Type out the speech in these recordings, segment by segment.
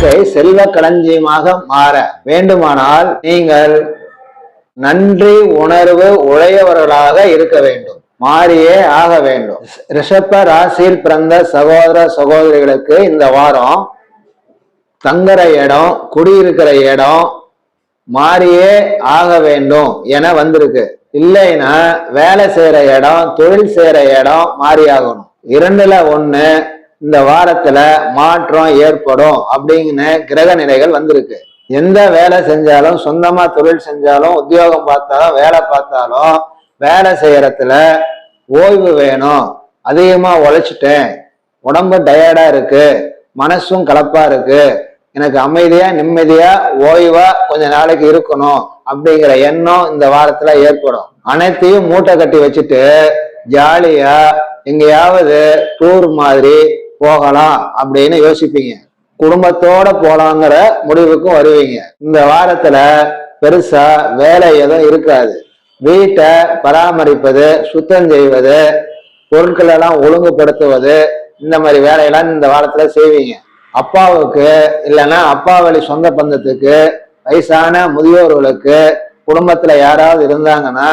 வாழ்க்கை செல்வ களஞ்சியமாக மாற வேண்டுமானால் நீங்கள் நன்றி உணர்வு உடையவர்களாக இருக்க வேண்டும். மாறியே ஆக வேண்டும். ரிஷப ராசியில் பிறந்த சகோதர சகோதரிகளுக்கு இந்த வாரம் தங்குற இடம் குடியிருக்கிற இடம் மாறியே ஆக வேண்டும் என வந்திருக்கு. இல்லைன்னா வேலை செய்யற இடம் தொழில் செய்யற இடம் மாறி ஆகணும் இரண்டுல ஒண்ணு இந்த வாரத்துல மாற்றம் ஏற்படும் அப்படிங்கிற கிரக நிலைகள் வந்திருக்கு. எந்த வேலை செஞ்சாலும் சொந்தமா தொழில் செஞ்சாலும் உத்தியோகம் பார்த்தாலும் வேலை பார்த்தாலும் வேலை செய்யறதுல ஓய்வு வேணும். அதிகமா உழைச்சிட்டேன். உடம்பு டயர்டா இருக்கு. மனசும் கலப்பா இருக்கு. எனக்கு அமைதியா நிம்மதியா ஓய்வா கொஞ்ச நாளைக்கு இருக்கணும் அப்படிங்கிற எண்ணம் இந்த வாரத்துல ஏற்படும். அனைத்தையும் மூட்டை கட்டி வச்சுட்டு ஜாலியா எங்கேயாவது டூர் மாதிரி போகலாம் அப்படின்னு யோசிப்பீங்க. குடும்பத்தோட போலாங்கிற முடிவுக்கும் வருவீங்க. இந்த வாரத்துல பெருசா வேலை எதுவும் இருக்காது. வீட்டை பராமரிப்பது சுத்தம் செய்வது பொருட்கள் எல்லாம் ஒழுங்குபடுத்துவது இந்த மாதிரி வேலையெல்லாம் இந்த வாரத்துல செய்வீங்க. அப்பாவுக்கு இல்லைன்னா அப்பா வழி சொந்த பந்தத்துக்கு வயசான முதியோர்களுக்கு குடும்பத்துல யாராவது இருந்தாங்கன்னா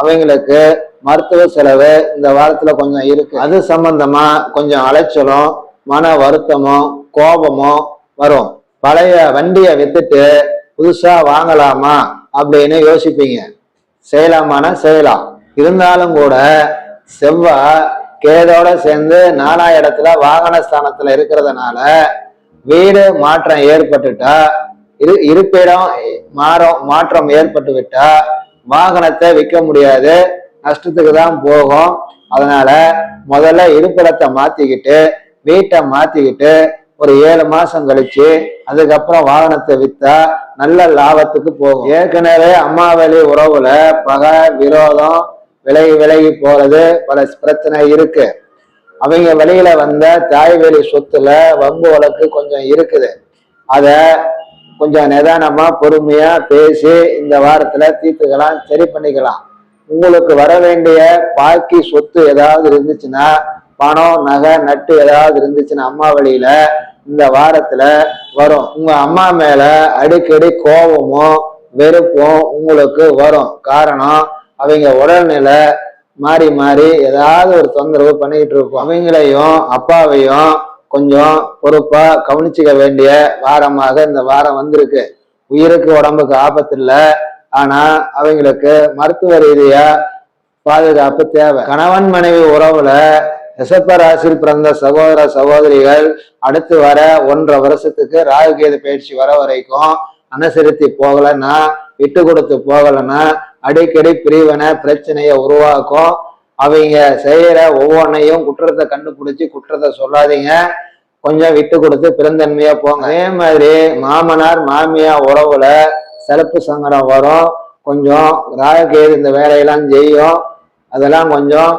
அவங்களுக்கு மருத்துவ செலவு இந்த வாரத்துல கொஞ்சம் இருக்கு. அது சம்பந்தமா கொஞ்சம் அலைச்சலும் மன வருத்தமும் கோபமும் வரும். பழைய வண்டியை வித்துட்டு புதுசா வாங்கலாமா அப்படின்னு யோசிப்பீங்க. செய்யலாமான்னா செய்யலாம். இருந்தாலும் கூட செவ்வாய் கேதோட சேர்ந்து நாலா இடத்துல வாகன ஸ்தானத்துல இருக்கிறதுனால வீடு மாற்றம் ஏற்பட்டுட்டா இரு இருப்பிடம் மாறும் மாற்றம் ஏற்பட்டு விட்டா வாகனத்தை விற்க முடியாது. நஷ்டத்துக்கு தான் போகும். அதனால முதல்ல இருப்பிடத்தை மாத்திக்கிட்டு வீட்டை மாத்திக்கிட்டு ஒரு ஏழு மாசம் கழிச்சு அதுக்கப்புறம் வாகனத்தை வித்தா நல்ல லாபத்துக்கு போகும். ஏற்கனவே அம்மாவளி உறவுல பகை விரோதம் விலகி விலகி போறது பல பிரச்சனை இருக்கு. அவங்க வெளியில வந்த தாய்வெளி சொத்துல வம்பு வழக்கு கொஞ்சம் இருக்குது. அத கொஞ்சம் நிதானமா பொறுமையா பேசி இந்த வாரத்துல தீர்த்துக்கலாம் சரி பண்ணிக்கலாம். உங்களுக்கு வர வேண்டிய பாக்கி சொத்து ஏதாவது இருந்துச்சுன்னா பணம் நகை நட்டு ஏதாவது இருந்துச்சுன்னா அம்மா வழியில இந்த வாரத்துல வரும். உங்க அம்மா மேல அடிக்கடி கோபமும் வெறுப்பும் உங்களுக்கு வரும். காரணம் அவங்க உடல்நிலை மாறி மாறி ஏதாவது ஒரு தொந்தரவு பண்ணிக்கிட்டு இருக்கும். அவங்களையும் அப்பாவையும் கொஞ்சம் பொறுப்பா கவனிச்சுக்க வேண்டிய வாரமாக இந்த வாரம் வந்திருக்கு. உயிருக்கு உடம்புக்கு ஆபத்து இல்லை. ஆனா அவங்களுக்கு மருத்துவ ரீதியா பாதுகாப்பு தேவை. கணவன் மனைவி உறவுல ரிஷப ராசியில் பிறந்த சகோதர சகோதரிகள் அடுத்து வர ஒன்றரை வருஷத்துக்கு ராகுகேது பயிற்சி வர வரைக்கும் அனுசரித்து போகலைன்னா விட்டு கொடுத்து போகலைன்னா அடிக்கடி பிரிவினை பிரச்சனையை உருவாக்கும். அவங்க செய்யற ஒவ்வொன்றையும் குற்றத்தை கண்டுபிடிச்சி குற்றத்தை சொல்லாதீங்க. கொஞ்சம் விட்டு கொடுத்து பிறந்தன்மையா போங்க. அதே மாதிரி மாமனார் மாமியா உறவுல சிறப்பு சங்கடம் வரும். கொஞ்சம் ராகுகேது இந்த வேலையெல்லாம் செய்யும். அதெல்லாம் கொஞ்சம்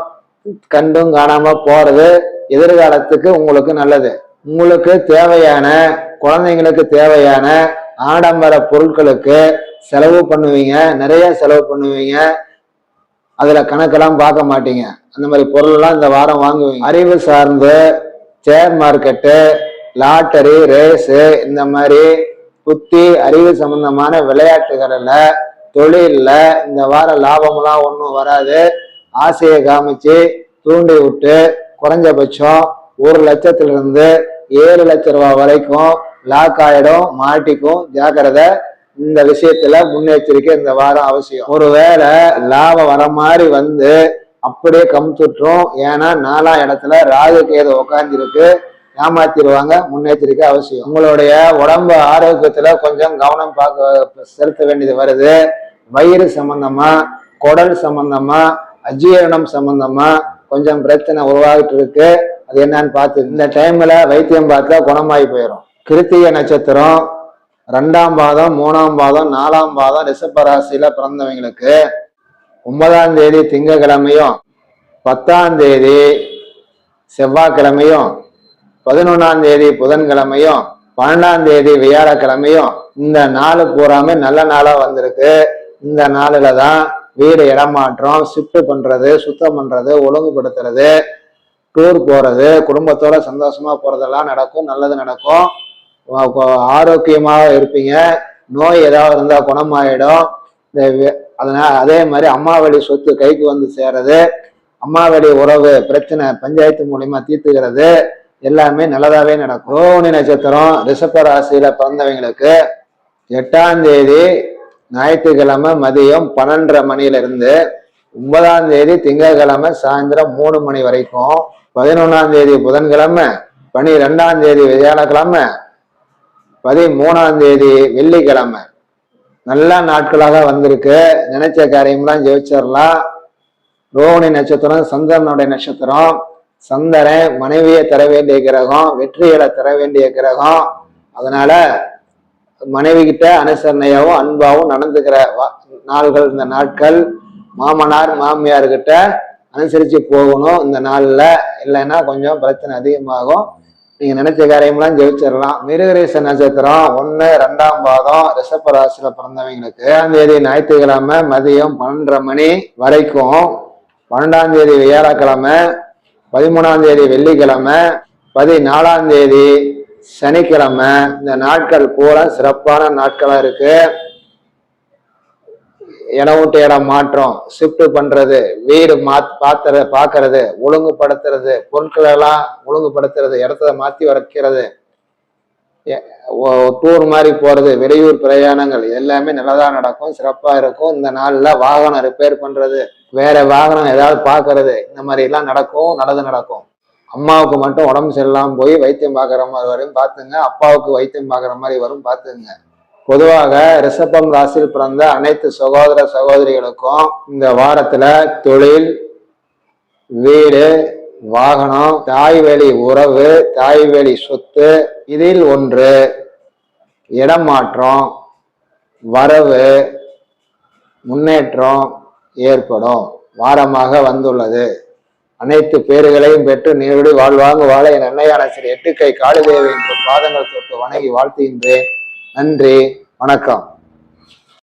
கண்டும் காணாம போறது எதிர்காலத்துக்கு உங்களுக்கு நல்லது. உங்களுக்கு தேவையான குழந்தைங்களுக்கு தேவையான ஆடம்பர பொருட்களுக்கு செலவு பண்ணுவீங்க. நிறைய செலவு பண்ணுவீங்க. அதுல கணக்கெல்லாம் பார்க்க மாட்டீங்க. அந்த மாதிரி பொருள்லாம் இந்த வாரம் வாங்குவீங்க. அறிவு சார்ந்து ஷேர் மார்க்கெட்டு லாட்டரி ரேஸு இந்த மாதிரி புத்தி அறிவு சம்பந்தமான விளையாட்டுகளில் தொழிலில் இந்த வார லாபம்லாம் ஒன்றும் வராது. ஆசையை காமிச்சு தூண்டி விட்டு குறைஞ்சபட்சம் ஒரு லட்சத்திலிருந்து ஏழு லட்ச ரூபா வரைக்கும் லாக் ஆகிடும் மாட்டிக்கும். ஜாக்கிரதை இந்த விஷயத்துல முன்னெச்சரிக்கை இந்த வாரம் அவசியம். ஒருவேளை லாபம் வர மாதிரி வந்து அப்படியே கமுத்துட்டுரும் ஏன்னா நாலாம் இடத்துல ராகு கேது உட்காந்துருக்கு ஏமாத்திடுவாங்க முன்னெச்சரிக்கை அவசியம். உங்களுடைய உடம்பு ஆரோக்கியத்துல கொஞ்சம் கவனம் பார்க்க செலுத்த வேண்டியது வருது. வயிறு சம்பந்தமா குடல் சம்பந்தமா அஜீரணம் சம்பந்தமா கொஞ்சம் பிரச்சனை உருவாகிட்டு இருக்கு. அது என்னன்னு பார்த்து இந்த டைம்ல வைத்தியம் பார்த்தா குணமாகி போயிடும் கிருத்திகை நட்சத்திரம் ரெண்டாம் பாதம் மூணாம் பாதம் நாலாம் பாதம் ரிஷபராசியில பிறந்தவங்களுக்கு ஒன்பதாம் தேதி திங்கக்கிழமையும் பத்தாம் தேதி செவ்வாய்க்கிழமையும் பதினொன்னாம் தேதி புதன்கிழமையும் பன்னெண்டாம் தேதி வியாழக்கிழமையும் இந்த நாள் பூராமே நல்ல நாளா வந்திருக்கு. இந்த நாளில தான் வீடு இடமாற்றம் ஷிஃப்ட் பண்றது சுத்தம் பண்றது ஒழுங்குபடுத்துறது டூர் போறது குடும்பத்தோட சந்தோஷமா போறதெல்லாம் நடக்கும் நல்லது நடக்கும். ஆரோக்கியமாக இருப்பீங்க. நோய் ஏதாவது இருந்தா குணமாயிடும். இந்த அதனால் அதனால அதே மாதிரி அம்மாவழி சொத்து கைக்கு வந்து சேர்றது அம்மாவெடி உறவு பிரச்சனை பஞ்சாயத்து மூலியமா தீர்த்துக்கிறது. எல்லாமே நல்லதாவே நடக்கும். ரோஹிணி நட்சத்திரம் ரிஷப ராசியில பிறந்தவங்களுக்கு எட்டாம் தேதி ஞாயிற்றுக்கிழமை மதியம் பன்னெண்டரை மணில இருந்து ஒன்பதாம் தேதி திங்கட்கிழமை சாயந்தரம் மூணு மணி வரைக்கும். பதினொன்னாம் தேதி புதன்கிழமை பனிரெண்டாம் தேதி வியாழக்கிழமை பதிமூணாம் தேதி வெள்ளிக்கிழமை. நல்ல நாட்களாக வந்திருக்கு. நினைச்ச காரியம்லாம் ஜெயிச்சிடலாம். ரோஹிணி நட்சத்திரம் சந்திரனுடைய நட்சத்திரம். சந்திரன் மனைவியை தர வேண்டிய கிரகம் வெற்றிகளை தர வேண்டிய கிரகம். அதனால மனைவி கிட்ட அனுசரணையாகவும் அன்பாகவும் நடந்துக்கிற வா- நாள்கள் இந்த நாட்கள் மாமனார் மாமியார் கிட்ட அனுசரித்து போகணும் இந்த நாளில். இல்லைன்னா கொஞ்சம் பிரச்சனை அதிகமாகும். நீங்கள் நினைச்ச காரியம்லாம் ஜெயிச்சிடலாம். மிருகரேச நட்சத்திரம் ஒன்று ரெண்டாம் பாதம் ரிஷப பிறந்தவங்களுக்கு ஏழாம் தேதி ஞாயிற்றுக்கிழமை மதியம் பன்னெண்டரை மணி வரைக்கும் பன்னெண்டாம் தேதி வியாழக்கிழமை பதிமூணாம் தேதி வெள்ளிக்கிழமை பதினாலாம் தேதி சனிக்கிழமை. இந்த நாட்கள் பூரா சிறப்பான நாட்களாக இருக்கு. இடம் விட்டு இடம் மாற்றம் ஷிஃப்ட் பண்றது வீடு மாத் பாத்துற பாக்குறது ஒழுங்குபடுத்துறது பொருட்களெல்லாம் ஒழுங்குபடுத்துறது இடத்த மாத்தி வைக்கிறது டூர் மாதிரி போகிறது வெளியூர் பிரயாணங்கள் இது எல்லாமே தான் நடக்கும் சிறப்பாக இருக்கும். இந்த நாளில் வாகனம் ரிப்பேர் பண்ணுறது வேற வாகனம் ஏதாவது பார்க்கறது இந்த மாதிரிலாம் நடக்கும் நல்லது நடக்கும். அம்மாவுக்கு மட்டும் உடம்பு சரியில்லாமல் போய் வைத்தியம் பார்க்குற மாதிரி வரும் பார்த்துங்க. அப்பாவுக்கு வைத்தியம் பார்க்குற மாதிரி வரும் பார்த்துங்க. பொதுவாக ரிஷபம் ராசியில் பிறந்த அனைத்து சகோதர சகோதரிகளுக்கும் இந்த வாரத்தில் தொழில் வீடு வாகனம் தாய் உறவு தாய் சொத்து இதில் ஒன்று இடமாற்றம் வரவு முன்னேற்றம் ஏற்படும். வாரமாக வந்துள்ளது. அனைத்து பேறுகளையும் பெற்று நீருடி வாழ்வாங்க வாழ என் அன்னையான ஸ்ரீ எட்டுக்கை என்று பாதங்கள் தொட்டு வணங்கி வாழ்த்துகின்றேன். நன்றி. வணக்கம்.